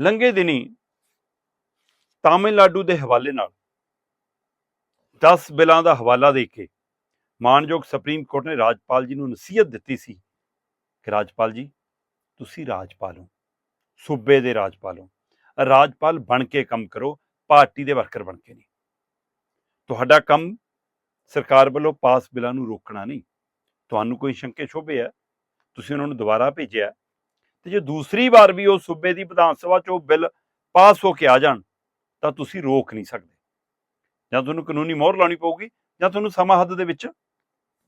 ਲੰਘੇ ਦਿਨੀ ਤਾਮਿਲਨਾਡੂ ਦੇ ਹਵਾਲੇ ਨਾਲ 10 ਬਿੱਲਾਂ ਦਾ ਹਵਾਲਾ ਦੇ ਕੇ ਮਾਨਯੋਗ ਸੁਪਰੀਮ ਕੋਰਟ ਨੇ ਰਾਜਪਾਲ ਜੀ ਨੂੰ ਨਸੀਹਤ ਦਿੱਤੀ ਸੀ ਕਿ ਰਾਜਪਾਲ ਜੀ, ਤੁਸੀਂ ਰਾਜਪਾਲ ਹੋ, ਸੂਬੇ ਦੇ ਰਾਜਪਾਲ ਹੋ, ਰਾਜਪਾਲ ਬਣ ਕੇ ਕੰਮ ਕਰੋ, ਪਾਰਟੀ ਦੇ ਵਰਕਰ ਬਣ ਕੇ ਨਹੀਂ। ਤੁਹਾਡਾ ਕੰਮ ਸਰਕਾਰ ਵੱਲੋਂ ਪਾਸ ਬਿੱਲਾਂ ਨੂੰ ਰੋਕਣਾ ਨਹੀਂ। ਤੁਹਾਨੂੰ ਕੋਈ ਸ਼ੰਕੇ ਸ਼ੋਭੇ ਹੈ? ਤੁਸੀਂ ਉਹਨਾਂ ਨੂੰ ਦੁਬਾਰਾ ਭੇਜਿਆ ਤੇ ਜੇ ਦੂਸਰੀ ਵਾਰ ਵੀ ਉਹ ਸੂਬੇ ਦੀ ਵਿਧਾਨ ਸਭਾ 'ਚ ਉਹ ਬਿੱਲ ਪਾਸ ਹੋ ਕੇ ਆ ਜਾਣ, ਤਾਂ ਤੁਸੀਂ ਰੋਕ ਨਹੀਂ ਸਕਦੇ। ਜਾਂ ਤੁਹਾਨੂੰ ਕਾਨੂੰਨੀ ਮੋਹਰ ਲਾਉਣੀ ਪਊਗੀ, ਜਾਂ ਤੁਹਾਨੂੰ ਸਮਾਂ ਹੱਦ ਦੇ ਵਿੱਚ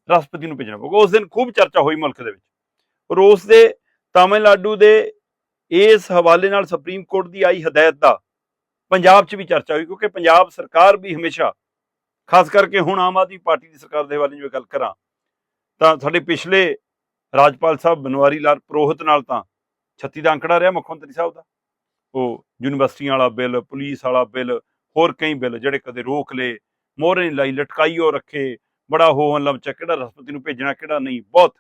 ਰਾਸ਼ਟਰਪਤੀ ਨੂੰ ਭੇਜਣਾ ਪਊਗਾ। ਉਸ ਦਿਨ ਖੂਬ ਚਰਚਾ ਹੋਈ ਮੁਲਕ ਦੇ ਵਿੱਚ। ਔਰ ਉਸ ਦੇ ਤਾਮਿਲਨਾਡੂ ਦੇ ਇਸ ਹਵਾਲੇ ਨਾਲ ਸੁਪਰੀਮ ਕੋਰਟ ਦੀ ਆਈ ਹਦਾਇਤ ਦਾ ਪੰਜਾਬ 'ਚ ਵੀ ਚਰਚਾ ਹੋਈ, ਕਿਉਂਕਿ ਪੰਜਾਬ ਸਰਕਾਰ ਵੀ ਹਮੇਸ਼ਾ, ਖਾਸ ਕਰਕੇ ਹੁਣ ਆਮ ਆਦਮੀ ਪਾਰਟੀ ਦੀ ਸਰਕਾਰ ਦੇ ਹਵਾਲੇ ਜਿਵੇਂ ਗੱਲ ਕਰਾਂ, ਤਾਂ ਸਾਡੇ ਪਿਛਲੇ ਰਾਜਪਾਲ ਸਾਹਿਬ ਬਨਵਾਰੀ ਲਾਲ ਪ੍ਰੋਹਿਤ ਨਾਲ ਤਾਂ 36 ਦਾ ਅੰਕੜਾ ਰਿਹਾ ਮੁੱਖ ਮੰਤਰੀ ਸਾਹਿਬ ਦਾ। ਉਹ ਯੂਨੀਵਰਸਿਟੀਆਂ ਵਾਲਾ ਬਿੱਲ, ਪੁਲਿਸ ਵਾਲਾ ਬਿੱਲ, ਹੋਰ ਕਈ ਬਿੱਲ ਜਿਹੜੇ ਕਦੇ ਰੋਕ ਲਏ, ਮੋਹਰੇ ਨਹੀਂ ਲਾਈ ਲਟਕਾਈਓ ਰੱਖੇ, ਬੜਾ ਹੋ ਹੱਲਮ ਚ ਕਿਹੜਾ ਰਾਸ਼ਟਰਪਤੀ ਨੂੰ ਭੇਜਣਾ, ਕਿਹੜਾ ਨਹੀਂ, ਬਹੁਤ।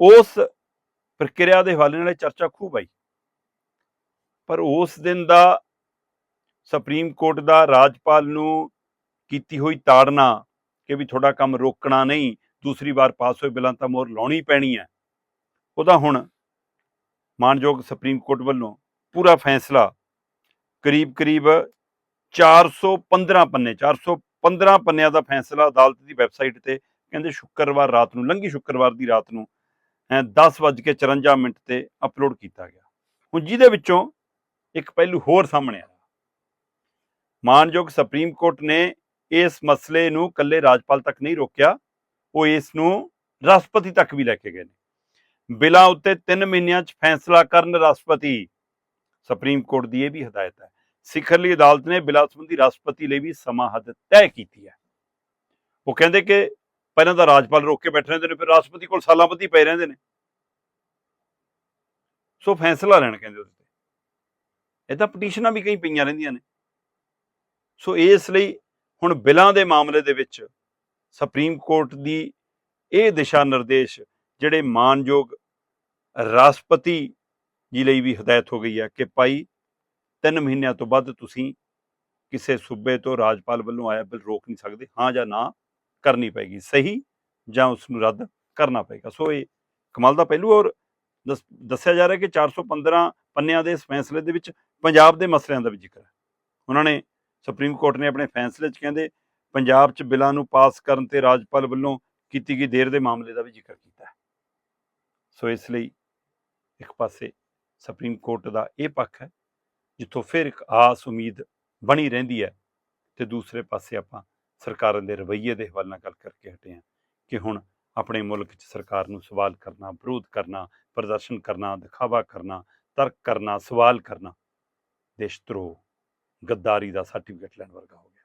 ਉਸ ਪ੍ਰਕਿਰਿਆ ਦੇ ਹਵਾਲੇ ਨਾਲ ਇਹ ਚਰਚਾ ਖੂਬ ਆਈ। ਪਰ ਉਸ ਦਿਨ ਦਾ ਸੁਪਰੀਮ ਕੋਰਟ ਦਾ ਰਾਜਪਾਲ ਨੂੰ ਕੀਤੀ ਹੋਈ ਤਾੜਨਾ ਕਿ ਵੀ ਤੁਹਾਡਾ ਕੰਮ ਰੋਕਣਾ ਨਹੀਂ, ਦੂਸਰੀ ਵਾਰ ਪਾਸ ਹੋਏ ਬਿੱਲਾਂ ਤਾਂ ਮੋਹਰ ਲਾਉਣੀ ਪੈਣੀ ਹੈ। ਉਹਦਾ ਹੁਣ ਮਾਨਯੋਗ ਸੁਪਰੀਮ ਕੋਰਟ ਵੱਲੋਂ ਪੂਰਾ ਫੈਸਲਾ ਕਰੀਬ ਕਰੀਬ 415 ਪੰਨੇ 415 ਪੰਨਿਆਂ ਦਾ ਫੈਸਲਾ ਅਦਾਲਤ ਦੀ ਵੈਬਸਾਈਟ ਤੇ ਕਹਿੰਦੇ ਸ਼ੁੱਕਰਵਾਰ ਰਾਤ ਨੂੰ, ਲੰਘੀ ਸ਼ੁੱਕਰਵਾਰ ਦੀ ਰਾਤ ਨੂੰ 10:54 ਮਿੰਟ ਤੇ ਅਪਲੋਡ ਕੀਤਾ ਗਿਆ। ਹੁਣ ਜਿਹਦੇ ਵਿੱਚੋਂ ਇੱਕ ਪਹਿਲੂ ਹੋਰ ਸਾਹਮਣੇ ਆਇਆ। ਮਾਨਯੋਗ ਸੁਪਰੀਮ ਕੋਰਟ ਨੇ ਇਸ ਮਸਲੇ ਨੂੰ ਕੱਲੇ ਰਾਜਪਾਲ ਤੱਕ ਨਹੀਂ ਰੋਕਿਆ, ਉਹ ਇਸ ਨੂੰ ਰਾਸ਼ਟਰਪਤੀ ਤੱਕ ਵੀ ਲੈ ਕੇ ਗਏ ਨੇ। ਬਿਲਾਂ ਉੱਤੇ 3 ਮਹੀਨਿਆਂ 'ਚ ਫੈਸਲਾ ਕਰਨ ਰਾਸ਼ਟਰਪਤੀ। ਸੁਪਰੀਮ ਕੋਰਟ ਦੀ ਇਹ ਵੀ ਹਦਾਇਤ ਹੈ। ਸਿਖਰਲੀ ਅਦਾਲਤ ਨੇ ਬਿਲਾਂ ਸੰਬੰਧੀ ਰਾਸ਼ਟਰਪਤੀ ਲਈ ਵੀ ਸਮਾਂ ਹੱਦ ਤੈਅ ਕੀਤੀ ਹੈ। ਉਹ ਕਹਿੰਦੇ ਕਿ ਪਹਿਲਾਂ ਤਾਂ ਰਾਜਪਾਲ ਰੋਕ ਕੇ ਬੈਠੇ ਰਹਿੰਦੇ ਨੇ, ਫਿਰ ਰਾਸ਼ਟਰਪਤੀ ਕੋਲ ਸਾਲਾਂ ਬੱਧੀ ਪਏ ਰਹਿੰਦੇ ਨੇ। ਸੋ ਫੈਸਲਾ ਲੈਣ ਕਹਿੰਦੇ ਉਹਦੇ ਤੇ। ਇਹ ਤਾਂ ਪਟੀਸ਼ਨਾਂ ਵੀ ਕਈ ਪਈਆਂ ਰਹਿੰਦੀਆਂ ਨੇ। ਸੋ ਇਸ ਲਈ ਹੁਣ ਬਿਲਾਂ ਦੇ ਮਾਮਲੇ ਦੇ ਵਿੱਚ ਸੁਪਰੀਮ ਕੋਰਟ ਦੀ ਇਹ ਦਿਸ਼ਾ ਨਿਰਦੇਸ਼ ਜਿਹੜੇ ਮਾਨਯੋਗ ਰਾਸ਼ਟਰਪਤੀ ਜੀ ਲਈ ਵੀ ਹਦਾਇਤ ਹੋ ਗਈ ਹੈ ਕਿ ਭਾਈ 3 ਮਹੀਨਿਆਂ ਤੋਂ ਵੱਧ ਤੁਸੀਂ ਕਿਸੇ ਸੂਬੇ ਤੋਂ ਰਾਜਪਾਲ ਵੱਲੋਂ ਆਇਆ ਬਿੱਲ ਰੋਕ ਨਹੀਂ ਸਕਦੇ, ਹਾਂ ਜਾਂ ਨਾ ਕਰਨੀ ਪੈਗੀ ਸਹੀ ਜਾਂ ਉਸ ਨੂੰ ਰੱਦ ਕਰਨਾ ਪਏਗਾ। ਸੋ ਇਹ ਕਮਾਲ ਦਾ ਪਹਿਲੂ ਔਰ ਦੱਸ- ਦੱਸਿਆ ਜਾ ਰਿਹਾ ਕਿ 415 ਪੰਨਿਆਂ ਦੇ ਇਸ ਫੈਸਲੇ ਦੇ ਵਿੱਚ ਪੰਜਾਬ ਦੇ ਮਸਲਿਆਂ ਦਾ ਵੀ ਜ਼ਿਕਰ ਹੈ। ਉਹਨਾਂ ਨੇ ਸੁਪਰੀਮ ਕੋਰਟ ਨੇ ਆਪਣੇ ਫੈਸਲੇ 'ਚ ਕਹਿੰਦੇ, ਪੰਜਾਬ 'ਚ ਬਿੱਲਾਂ ਨੂੰ ਪਾਸ ਕਰਨ ਤੇ ਰਾਜਪਾਲ ਵੱਲੋਂ ਕੀਤੀ ਗਈ ਦੇਰ ਦੇ ਮਾਮਲੇ ਦਾ ਵੀ ਜ਼ਿਕਰ ਕੀਤਾ। ਸੋ ਇਸ ਲਈ ਇੱਕ ਪਾਸੇ ਸੁਪਰੀਮ ਕੋਰਟ ਦਾ ਇਹ ਪੱਖ ਹੈ, ਜਿੱਥੋਂ ਫਿਰ ਇੱਕ ਆਸ ਉਮੀਦ ਬਣੀ ਰਹਿੰਦੀ ਹੈ ਤੇ ਦੂਸਰੇ ਪਾਸੇ ਆਪਾਂ ਸਰਕਾਰਾਂ ਦੇ ਰਵੱਈਏ ਦੇ ਹਵਾਲੇ ਨਾਲ ਗੱਲ ਕਰਕੇ ਹਟੇ ਹਾਂ ਕਿ ਹੁਣ ਆਪਣੇ ਮੁਲਕ 'ਚ ਸਰਕਾਰ ਨੂੰ ਸਵਾਲ ਕਰਨਾ, ਵਿਰੋਧ ਕਰਨਾ, ਪ੍ਰਦਰਸ਼ਨ ਕਰਨਾ, ਦਿਖਾਵਾ ਕਰਨਾ, ਤਰਕ ਕਰਨਾ, ਸਵਾਲ ਕਰਨਾ, ਦੇਸ਼ ਧਰੋ ਗੱਦਾਰੀ ਦਾ ਸਰਟੀਫਿਕੇਟ ਲੈਣ ਵਰਗਾ ਹੋ ਗਿਆ।